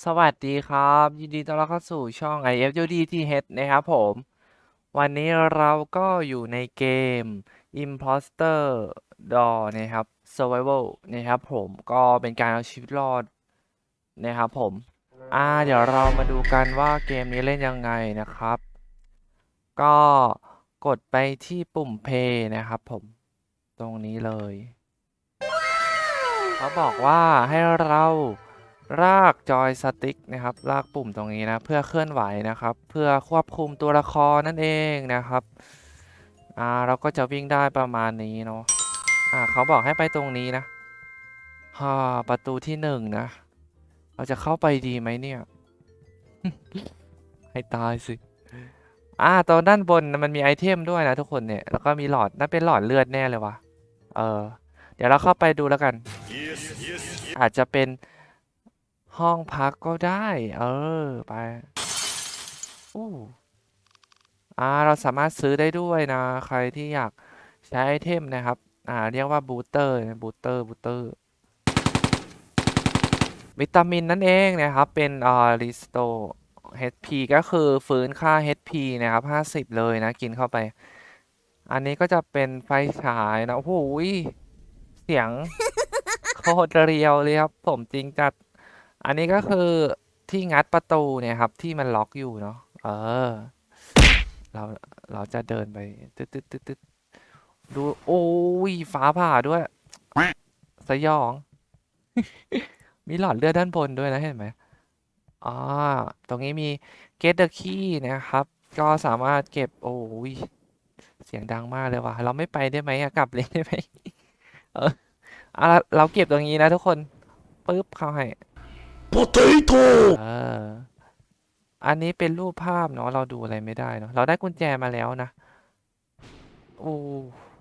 สวัสดีครับ ยินดีต้อนรับเข้าสู่ช่อง IFUDTH นะครับผม วันนี้เราก็อยู่ในเกม Imposter Door นะครับ Survival นะครับผมก็เป็นการเอาชีวิตรอดนะครับผม อ่า เดี๋ยวเรามาดูกันว่าเกมนี้เล่นยังไงนะครับ ก็กดไปที่ปุ่ม Play นะครับผมตรงนี้เลย เขาบอกว่าให้เรา ลากจอยสติ๊กนะครับ ลากปุ่มตรงนี้นะ เพื่อเคลื่อนไหวนะครับ เพื่อควบคุมตัวละครนั่นเองนะครับอ่าเราก็จะวิ่งได้ประมาณนี้เนาะอ่าเขาบอกให้ไปตรงนี้นะฮ่าประตูที่หนึ่งนะ เราจะเข้าไปดีไหมเนี่ย ให้ตายสิอ่าตรงด้านบนมันมีไอเทมด้วยนะทุกคนเนี่ย แล้วก็มีหลอดนั่นเป็นหลอดเลือดแน่เลยวะเออ เดี๋ยวเราเข้าไปดูแล้วกัน อาจจะเป็น ห้องพักก็ได้ เออ ไปอู้อ่า เราสามารถซื้อได้ด้วยนะ ใครที่อยากใช้ไอเทมนะครับ อ่า เรียกว่าบูสเตอร์บูสเตอร์บูสเตอร์ วิตามินนั่นเองนะครับ เป็นอ่ารีสโต HP ก็คือฟื้นค่า HP นะครับ 50 เลยนะ กินเข้าไป อันนี้ก็จะเป็นไฟฉายนะ โอ้โหยเสียงโคตรเรียวเลยครับ ผมจริงจัด อันนี้ก็คือที่งัดประตูเนี่ยครับ ที่มันล็อกอยู่เนาะเออ เราเราจะเดินไปตึ๊ดตึ๊ดตึ๊ดตึ๊ดดูโอ้ยฟ้าผ่าด้วย สยอง มีหลอดเลือดด้านบนด้วยนะเห็นไหมอ่าตรงนี้มี get the key นะครับ ก็สามารถเก็บ โอ้ยเสียงดังมากเลยว่ะ เราไม่ไปได้ไหมกลับเลยได้ไหมเออเราเก็บตรงนี้นะทุกคน ปึ๊บเข้าให้ potato เอออันนี้เป็นรูปภาพเนาะเราดูอะไรไม่ได้เนาะเราได้กุญแจมาแล้วนะโอ้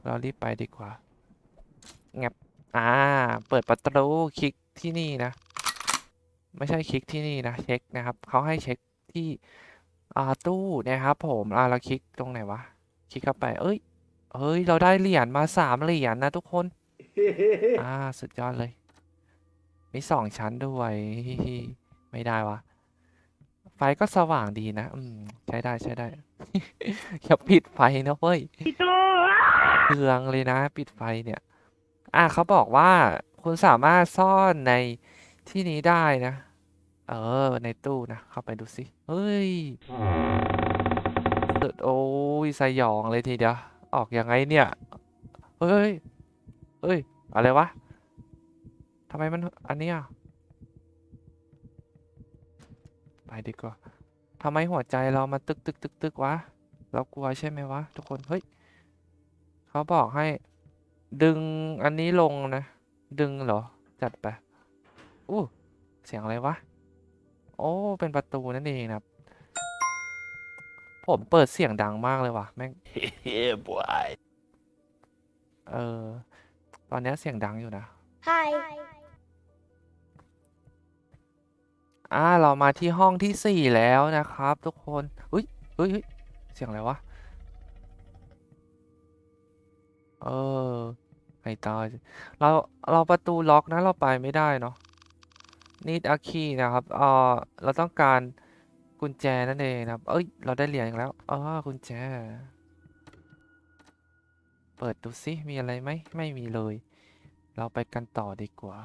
เรารีบไปดีกว่าแงบอ่า เปิดประตูคลิกที่นี่นะ ไม่ใช่คลิกที่นี่นะเช็คนะครับเขาให้เช็คที่อ่าตู้นะครับ ผมอ่าเราคลิกตรงไหนวะคลิกเข้าไป เอ้ยเฮ้ย เราได้เหรียญมาสามเหรียญนะทุกคน อ่า สุดยอดเลย มีสองชั้นด้วย ไม่ได้วะ ไฟก็สว่างดีนะ อืม ใช้ได้ใช้ได้ อย่าปิดไฟนะเว้ยเปลืองเลยนะ ปิดไฟเนี่ย อะเขาบอกว่าคุณสามารถซ่อนในที่นี้ได้นะ เออ ในตู้นะ เข้าไปดูสิเฮ้ยสุดโอ้ยสยองเลยทีเดียว ออกยังไงเนี่ย เฮ้ย เฮ้ย อะไรวะ ทำไมมันอันเนี้ยไปดีกว่าทำไมหัวใจเรามาตึกตึกตึกตึกวะ เรากลัวใช่ไหมวะ ทุกคน เฮ้ย เขาบอกให้ ดึงอันนี้ลงนะ ดึงเหรอ จัดไป อู้เสียงอะไรวะ โอ้ เป็นประตูนั่นเองนะครับ ผมเปิดเสียงดังมากเลยว่ะแม่ง yeah boy เออ ตอนเนี้ยเสียงดังอยู่นะ Hi. อ่าเรามาที่ห้องที่สี่แล้วนะครับ ทุกคนอุ้ยเฮ้ยเฮ้ยเสียงอะไรวะ เออไอ้ตายเราเราประตูล็อกนะเราไปไม่ได้เนาะ need a key นะครับเออเราต้องการกุญแจนั่นเองนะครับ เอ้ย เราได้เหรียญอีกแล้วอ๋อกุญแจ เปิดดูสิมีอะไรไหมไม่มีเลย เราไปกันต่อดีกว่า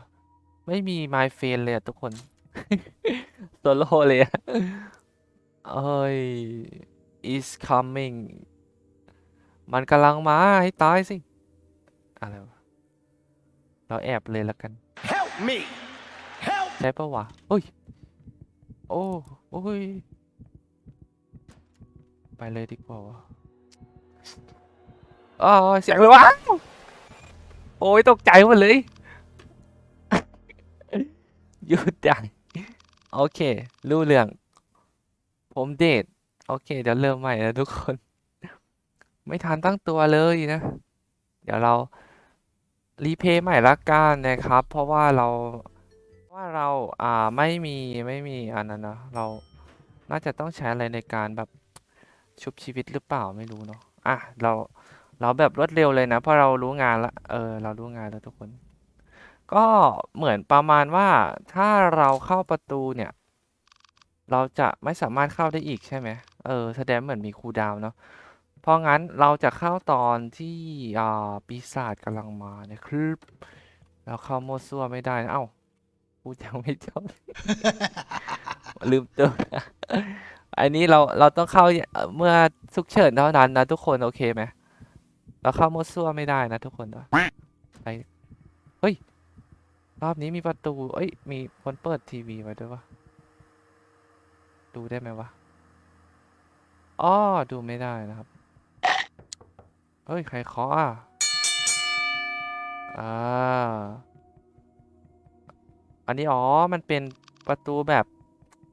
ไม่มี my friend เลยทุกคน โซโล่เลยอะเอ้ย is coming มันกำลังมา ให้ตายสิ อะไรวะ เราแอบเลยแล้วกัน help me help ใช่ปะวะเฮ้ย โอ้โอ้ย ไปเลยดีกว่าวะอ๋อเสียงเลยวะ โอ้ย ตกใจหมดเลย หยุดได้ โอเค รู้เรื่อง ผมเดท โอเค เดี๋ยวเริ่มใหม่นะทุกคน ไม่ทันตั้งตัวเลยนะ เดี๋ยวเรา รีเพย์ใหม่ละกันนะครับ เพราะว่าเราว่าเราอ่าไม่มีไม่มีอันนั้นนะเราน่าจะต้องใช้อะไรในการแบบชุบชีวิตหรือเปล่าไม่รู้เนาะอะเราเราแบบรวดเร็วเลยนะ เพราะเรารู้งานละเออเรารู้งานแล้วทุกคน ก็เหมือนประมาณว่าถ้าเราเข้าประตูเนี่ย เราจะไม่สามารถเข้าได้อีกใช่ไหมเออแสดงเหมือนมีคูลดาวน์เนาะเพราะงั้นเราจะเข้าตอนที่อ่าปีศาจกำลังมานะครับเราเข้าโมวซัวไม่ได้นะเอ้าพูดยังไม่จบ ลืมตัว อันนี้เราเราต้องเข้าเมื่อฉุกเฉินเท่านั้นนะทุกคนโอเคไหมเราเข้าโมวซัวไม่ได้นะทุกคนนะไปเฮ้ย รอบนี้มีประตู เอ้ย มีคนเปิดทีวีไว้ด้วยวะ ดูได้ไหมวะ อ้อ ดูไม่ได้นะครับ เฮ้ย ใครเคาะอะ อ่า อันนี้อ๋อ มันเป็นประตูแบบ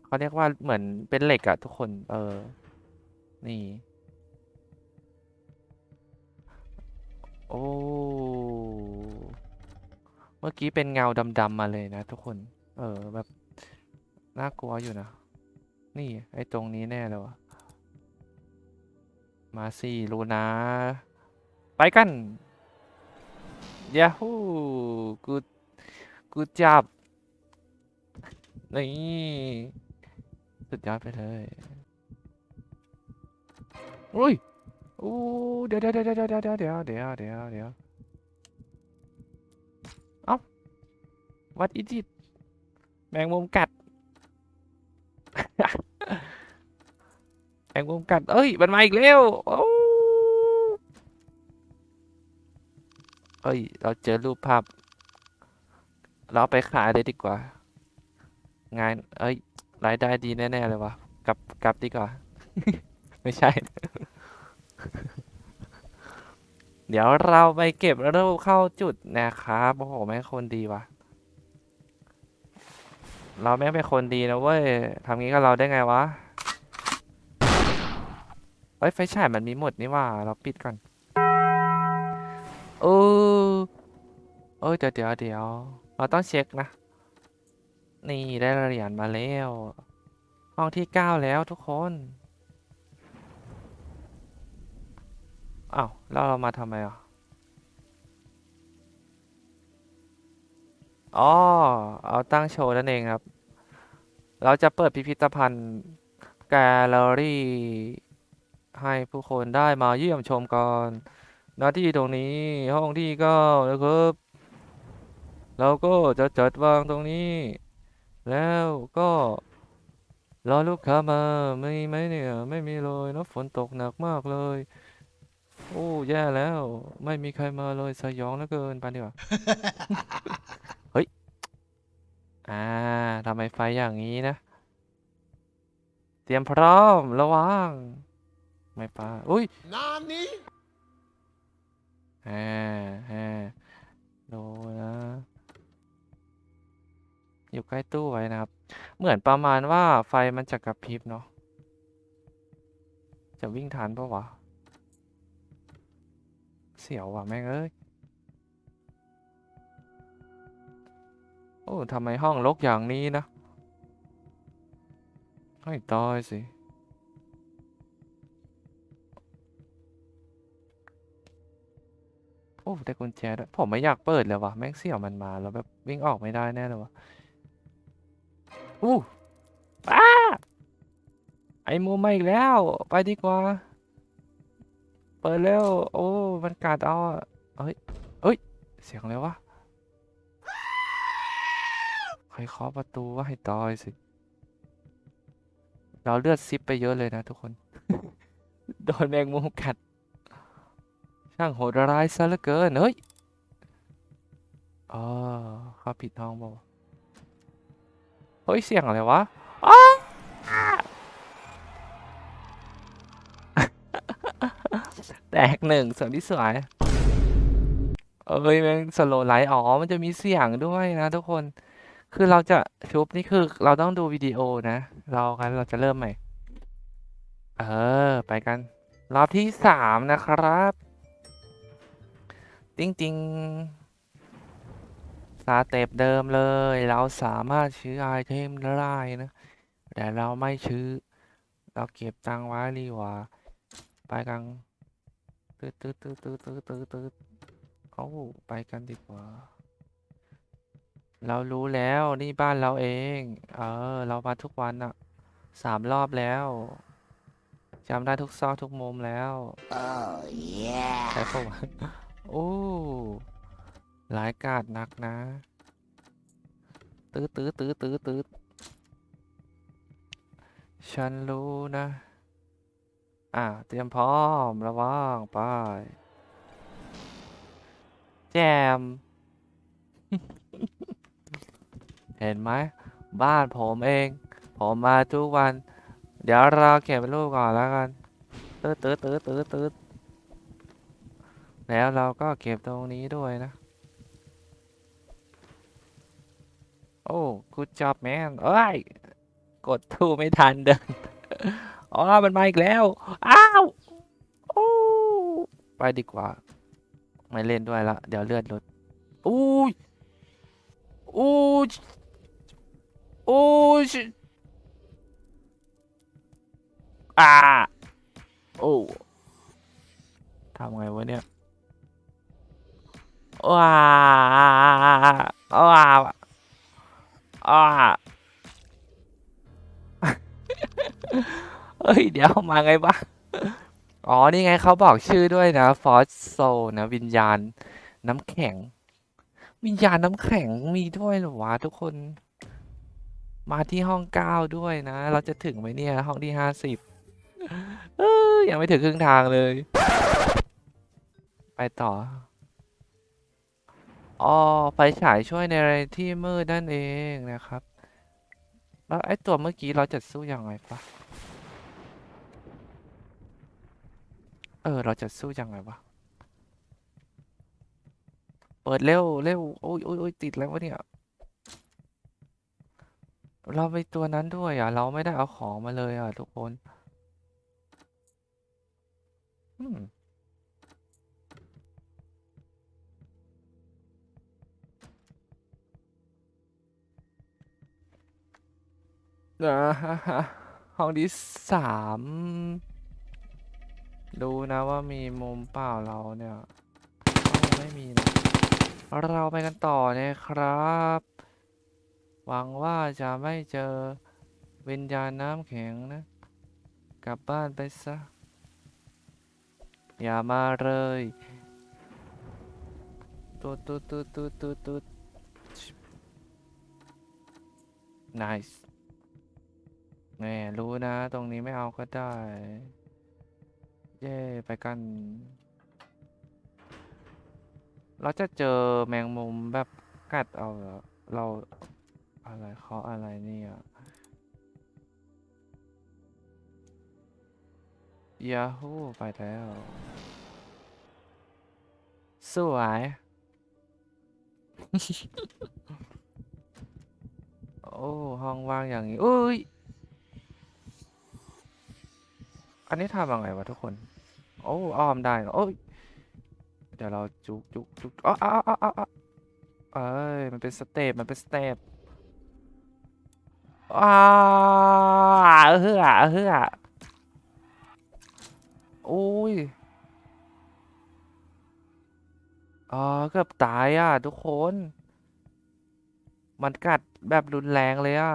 เขาเรียกว่าเหมือนเป็นเหล็กอะทุกคน เออ นี่ โอ้ มื่อกี้เป็นเงาดำๆมาเลยนะทุกคน เออแบบน่ากลัวอยู่นะ นี่ไอ้ตรงนี้แน่เลยวะมาสิลูนะ ไปกันยาฮูกูกูจับ นี่สุดยอดไปเลยอุ้ยอู้เดี๋ยวเดี๋ยวเดี๋ยวเดี๋ยวเดี๋ยวเดี๋ยวเดี๋ยวเดี๋ยว what is it แมงมุมกัด แมงมุมกัด เอ้ย มันมาอีกแล้วโอ้เอ้ย เราเจอรูปภาพ เราไปขายเลยดีกว่า งาน เอ้ย รายได้ดีแน่ ๆ เลยวะกลับกลับดีกว่า ไม่ใช่ เดี๋ยวเราไปเก็บรูปเข้าจุดนะครับโอ้โหแม่คนดีว่ะ เราแม่งเป็นคนดีนะเว้ยทำงี้กับเราได้ไงวะเฮ้ยไฟฉายมันมีหมดนี่ว่า เราปิดก่อนเออเออเดี๋ยวเดี๋ยวเดี๋ยวเราต้องเช็คนะ นี่ได้เหรียญมาแล้ว ห้องที่เก้าแล้วทุกคนอ้าวแล้วเรามาทำไมอะ อ๋อ เอาตั้งโชว์นั่นเองครับ เราจะเปิดพิพิธภัณฑ์แกลเลอรี่ ให้ผู้คนได้มาเยี่ยมชมกันหน้าที่ตรงนี้ห้องที่เก้านะครับ เราก็จะจัดวางตรงนี้ แล้วก็รอลูกค้ามาไม่ไหมเนี่ย ไม่มีเลยนะฝนตกหนักมากเลย โอ้ แย่แล้ว ไม่มีใครมาเลยสยองเหลือเกินไปดีกว่า อ่าทำไมไฟอย่างนี้นะ เตรียมพร้อมระวัง ไม่ปาอุ้ย Nani? อ่าอ่าดูนะอยู่ใกล้ตู้ไว้นะครับ เหมือนประมาณว่าไฟมันจะกระพริบเนาะจะวิ่งทันปะวะ เสียวว่ะแม่งเอ้ย อ้ทำไมห้องรกอย่างนี้นะ ให้ตายสิ โอ้ ได้กุญแจด้วยผมไม่อยากเปิดเลยวะแม่งเสี่ยวมันมาแล้วแบบวิ่งออกไม่ได้แน่เลยวะอู้อ้าไอ้มูมาอีกแล้ว ไปดีกว่า เปิดเร็ว โอ้ มันกัดเอาเฮ้ยเฮ้ย เสียงอะไรวะ ใครเคาะประตูว่าให้ตายสิ เราเลือดซิปไปเยอะเลยนะทุกคน โดนแมงมุมกัด ช่างโหดร้ายซะเหลือเกิน เฮ้ย อ๋อเข้าผิดห้องเปล่าวะเฮ้ย เสียงอะไรวะอ้าแตกหนึ่งส่วนที่สวยเอ้ยแม่งสโลไลท์อ๋อ มันจะมีเสียงด้วยนะทุกคน คือเราจะชุบนี่คือเราต้องดูวิดีโอนะ เรากันเราจะเริ่มใหม่ เออ ไปกัน รอบที่สามนะครับ จริงๆสเต็ปเดิมเลย เราสามารถซื้อไอเทมได้นะ แต่เราไม่ซื้อ เราเก็บตังไว้ดีกว่า ไปกันตืดตืดตืดตืดตืดตืดตืดเอ้าไปกันดีกว่า เรารู้แล้วนี่บ้านเราเอง เออ เรามาทุกวันอะสามรอบแล้วจำได้ทุกซอกทุกมุมแล้ว Oh, yeah. ใช่ปะวะโอ้หลายกาดนักนะ ตื้อตื้อตื้อตื้อตื้อฉันรู้นะ อ่า เตรียมพร้อม ระวังไป แจม เห็นไหมบ้านผมเอง ผมมาทุกวัน เดี๋ยวเราเก็บรูปก่อนแล้วกันตื้อตื้อตื้อตื้อตื้อแล้วเราก็เก็บตรงนี้ด้วยนะ โอ้กูจับแมนเอ้ย กดทูไม่ทันเดินอ๋อมันมาอีกแล้ว อ้าวโอ้ไปดีกว่า ไม่เล่นด้วยละ เดี๋ยวเลือดลดอุ้ยอุ้ย โอุ้ยอ่า โอ้ทำไงวะเนี่ยว้าว้าว้าเฮ้ย เดี๋ยวมาไงบ้างอ๋อ นี่ไงเขาบอกชื่อด้วยนะ ฟอสโซนะ วิญญาณน้ำแข็ง วิญญาณน้ำแข็งมีด้วยเหรอวะทุกคน มาที่ห้องเก้าด้วยนะ เราจะถึงไหมเนี่ย ห้องที่ห้าสิบยังไม่ถึงครึ่งทางเลย ไปต่อ อ๋อ ไฟฉายช่วยในอะไรที่มืดนั่นเองนะครับ แล้วไอ้ตัวเมื่อกี้เราจะสู้ยังไงปะเออ เราจะสู้ยังไงวะ เปิดเร็วเร็วโอ้ยโอ้ยโอ้ยติดแล้ววะเนี่ย เราไปตัวนั้นด้วยอะ เราไม่ได้เอาของมาเลยอะ ทุกคนอืมนะฮะห้องที่สามดูนะว่ามีมุมเปล่าเราเนี่ยไม่มีนะ เราไปกันต่อนะครับ หวังว่าจะไม่เจอวิญญาณน้ำแข็งนะ กลับบ้านไปซะ อย่ามาเลยตูดตูดตูดตูดตูดตูด nice แหม่รู้นะ ตรงนี้ไม่เอาก็ได้ เย่ไปกัน เราจะเจอแมงมุมแบบกัดเอาเรา อะไรเขาอะไรเนี่ยยาฮูไปแล้ว สวย โอ้ ห้องว่างอย่างนี้อุ้ย อันนี้ทำยังไงวะทุกคน โอ้อ้อมได้เหรอโอ้ย เดี๋ยวเราจุกจุกจุกอ๋ออ๋ออ๋ออ๋อเอ้ย มันเป็นสเตปมันเป็นสเตป อ้าเฮือเฮือโอ้ยอ๋อเกือบตายอะ ทุกคน มันกัดแบบรุนแรงเลยอะ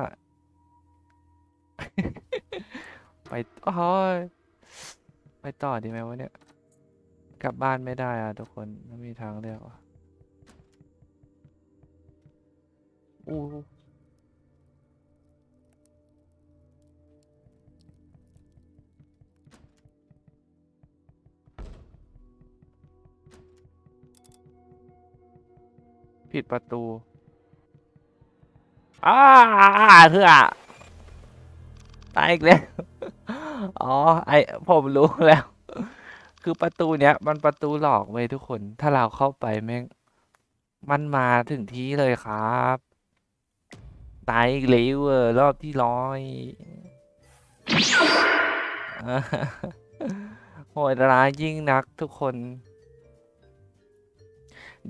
ไปโอ้ยไปต่อดีไหมวะเนี่ย กลับบ้านไม่ได้อะ ทุกคนไม่มีทางเลือกอะอู้ ดประตูอ้าเถื่อตายอีกแล้ว อ๋อ ไอผมรู้แล้ว คือประตูเนี้ย มันประตูหลอกเว้ยทุกคน ถ้าเราเข้าไปแม่ง มันมาถึงที่เลยครับ ตายอีกแล้วเออรอบที่ร้อยโหดร้ายยิ่งนักทุกคน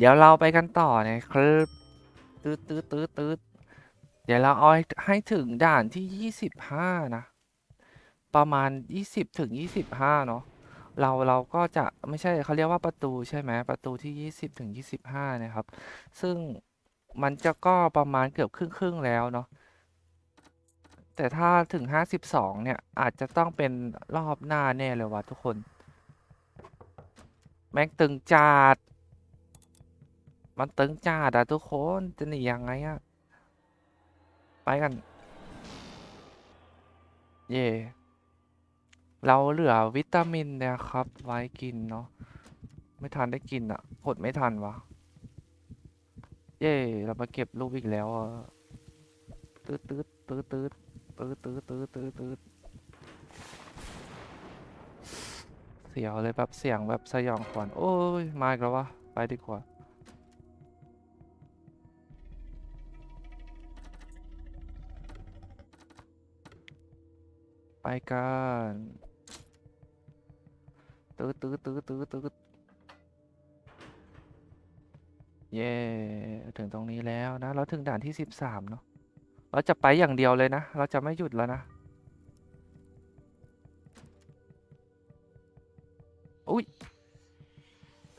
เดี๋ยวเราไปกันต่อนะครับตืดตืดตืดตืดเดี๋ยวเราเอาให้ถึงด่านที่ยี่สิบห้านะ ประมาณยี่สิบถึงยี่สิบห้าเนาะเราเราก็จะไม่ใช่เขาเรียกว่าประตูใช่ไหมประตูที่ยี่สิบถึงยี่สิบห้านะครับ ซึ่งมันจะก็ประมาณเกือบครึ่งครึ่งแล้วเนาะแต่ถ้าถึงห้าสิบสองเนี่ย อาจจะต้องเป็นรอบหน้าแน่เลยวะทุกคน แม่งตึงจัด มันตึงจัดอะทุกคนจะหนียังไงอะไปกัน เย่เราเหลือวิตามินเนี่ยครับ ไว้กินเนาะไม่ทันได้กินอะกดไม่ทันวะเย่เรามาเก็บรูปอีกแล้วอะตืดตืดตืดตืดตืดตืดตืดตืดตืดเสียวเลยแบบเสียงแบบสยองขวัญโอ้ยมาอีกแล้ววะไปดีกว่า กันตืดตืดตืดตืดตืดเย่ถึงตรงนี้แล้วนะ เราถึงด่านที่สิบสามเนาะเราจะไปอย่างเดียวเลยนะ เราจะไม่หยุดแล้วนะอุ้ย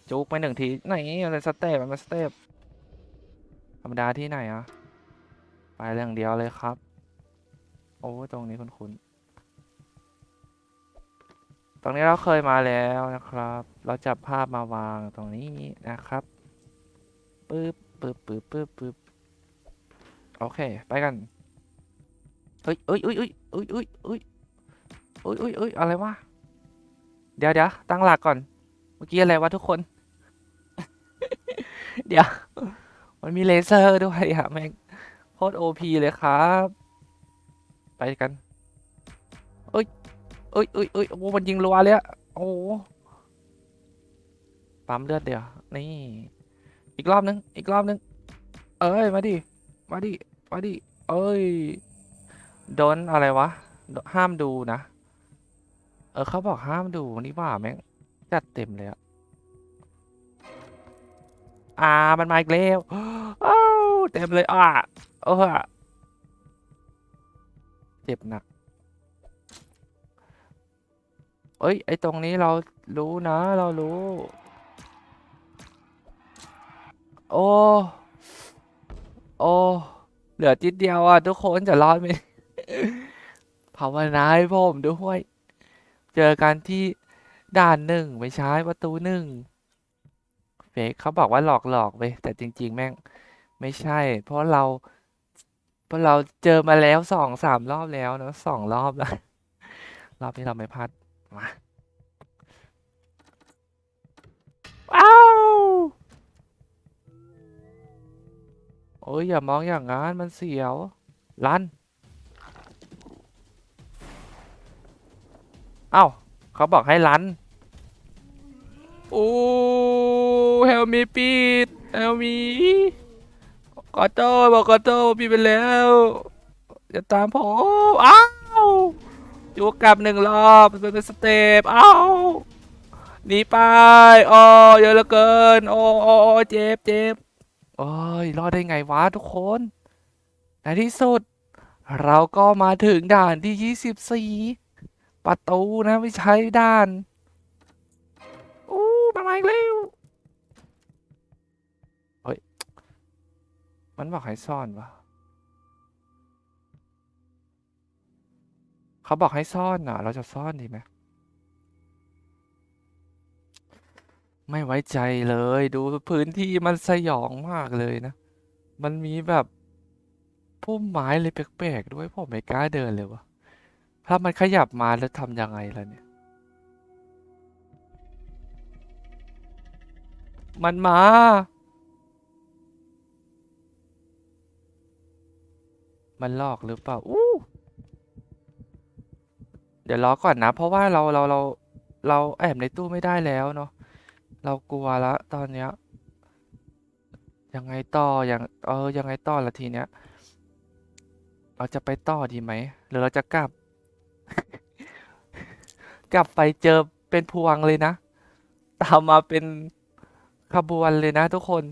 จุกไปหนึ่งทีไหนอะไรสเตปมันมาสเตปธรรมดาที่ไหนอะไปอย่างเดียวเลยครับ โอ้ตรงนี้คุณคุณ ตรงนี้เราเคยมาแล้วนะครับ เราจับภาพมาวางตรงนี้นะครับปึ๊บปึ๊บปึ๊บปึ๊บปึ๊บโอเค ไปกันเฮ้ยเอ้ยเอ้ยเอ้ยเอ้ยเอ้ยเอ้ยเอ้ยเอ้ยเอ้ยอะไรวะ เดี๋ยวเดี๋ยวตั้งหลักก่อน เมื่อกี้อะไรวะทุกคน เดี๋ยว มันมีเลเซอร์ด้วยอะแม่งโคตรโอพีเลยครับ ไปกัน เอ้ยเอ้ยเอ้ยโอ้มันยิงรัวเลยอะโอ้ปั๊มเลือดเดี๋ยว นี่ อีกรอบนึง อีกรอบนึง เอ้ย มาดิ มาดิ มาดิ เอ้ย โดนอะไรวะ ห้ามดูนะ เออเขาบอกห้ามดูนี่ว่าแม่งจัดเต็มเลยอะอ่า มันมาอีกแล้วอ้าวเต็มเลยอะเออเจ็บหนัก เอ้ย ไอตรงนี้เรารู้นะ เรารู้ โอ้ โอ้ เหลือจิตเดียวอะ ทุกคนจะรอดไหมภาวนาให้ผมด้วย เจอกันที่ด่านหนึ่งไม่ใช่ประตูหนึ่งเฟกเขาบอกว่าหลอกหลอกไปแต่จริง ๆ แม่ง ไม่ใช่ เพราะเราเพราะเราเจอมาแล้วสองสามรอบแล้วนะสองรอบแล้วรอบนี้เราไม่พลาด มาอ้าวโอ้ยอย่ามองอย่างนั้นมันเสียวลันเอ้าเขาบอกให้ลันโอ้เฮลมีปีดเฮลมีขอโทษบอกขอโทษพี่ไปแล้ว อย่าตามผมอ้า วอยู่กลับหนึ่งรอบเป็นสเต็ปอ้าหนีไปโอ้เยอะเหลือเกิน โอ้โอ้เจ็บเจ็บโอ้ยรอดได้ไงวะทุกคนในที่สุด เราก็มาถึงด่านที่ยี่สิบสี่ประตูนะไม่ใช่ด้านอู้มามาอีกแล้วเฮ้ย มันบอกให้ซ่อนวะ เขาบอกให้ซ่อนอะ เราจะซ่อนดีไหมไม่ไว้ใจเลยดูพื้นที่มันสยองมากเลยนะ มันมีแบบพุ่มไม้เลยแปลกๆด้วยผมไม่กล้าเดินเลยวะถ้ามันขยับมาแล้วทำยังไงล่ะเนี่ย มันมา มันลอกหรือเปล่า อู้ เดี๋ยวรอก่อนนะ เพราะว่าเราเราเราเราแอบในตู้ไม่ได้แล้วเนาะเรากลัวละตอนเนี้ยยังไงต่ออยังเออยังไงต่อละทีเนี้ยเราจะไปต่อดีไหมหรือเราจะกลับ กลับไปเจอเป็นพวงเลยนะตามมาเป็นขบวนเลยนะทุกคน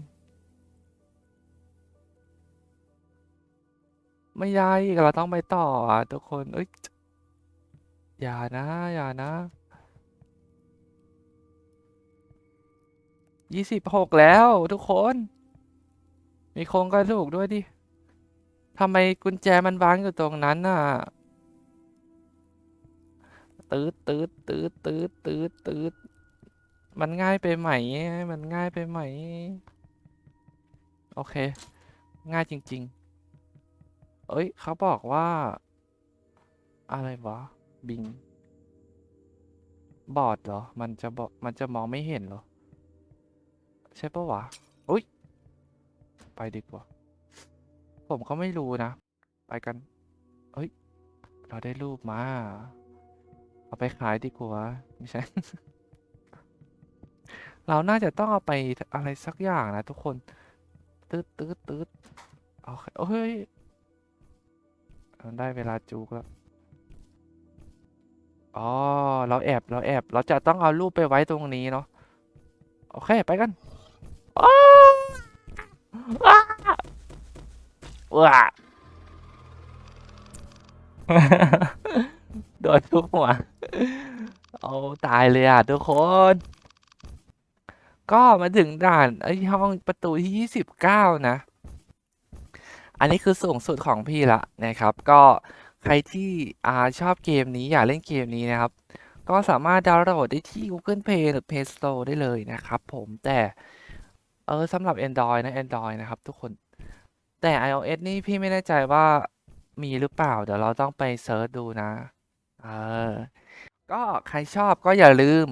ไม่ได้อีกเราต้องไปต่ออะทุกคนเอ้ย อย่านะ อย่านะยี่สิบหกแล้วทุกคน มีโครงกระดูกด้วยดิทำไมกุญแจมันวางอยู่ตรงนั้นน่ะตืดตืดตืดตืดตืดตืดมันง่ายไปไหม มันง่ายไปไหม โอเค ง่ายจริง ๆ เอ้ย เขาบอกว่า อะไรวะ บิง บอดเหรอ มันจะบอมันจะมองไม่เห็นเหรอ ใช่ปะวะ อุ้ย ไปดีกว่า ผมก็ไม่รู้นะ ไปกันเอ้ย เราได้รูปมา เอาไปขายดีกว่า ไม่ใช่ เราน่าจะต้องเอาไปอะไรสักอย่างนะทุกคน ตืดตืดตืดโอเคโอ้ยได้เวลาจูกแล้ว อ๋อ เราแอบ เราแอบ เราจะต้องเอารูปไปไว้ตรงนี้เนาะ โอเค ไปกันอ้าวอ้าโดนทุกหัว เอาตายเลยอะทุกคน ก็มาถึงด่านไอห้องประตูที่ยี่สิบเก้านะ อันนี้คือสูงสุดของพี่ละนะครับ ก็ ครที่อ่าชอบเกมนี้อยากเล่นเกมนี้นะครับ ก็สามารถดาวน์โหลดได้ที่ Google Play หรือ Play Store ได้เลยนะครับผมแต่เออสำหรับ Android นะ Android นะครับทุกคนแต่ iOS นี่พี่ไม่แน่ใจว่ามีหรือเปล่า เดี๋ยวเราต้องไปเซิร์ชดูนะ เออ ก็ใครชอบก็อย่าลืม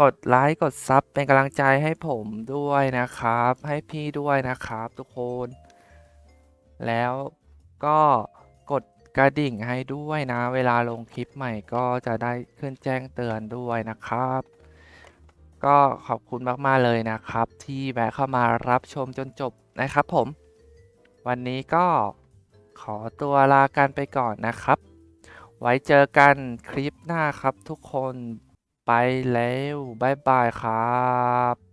กดไลค์กดซับเป็นกำลังใจให้ผมด้วยนะครับ ให้พี่ด้วยนะครับทุกคน แล้วก็ กระดิ่งให้ด้วยนะ เวลาลงคลิปใหม่ก็จะได้ขึ้นแจ้งเตือนด้วยนะครับ ก็ขอบคุณมาก ๆ เลยนะครับ ที่แวะเข้ามารับชมจนจบนะครับผม วันนี้ก็ขอตัวลากันไปก่อนนะครับ ไว้เจอกันคลิปหน้าครับทุกคนไปแล้ว บ๊ายบายครับ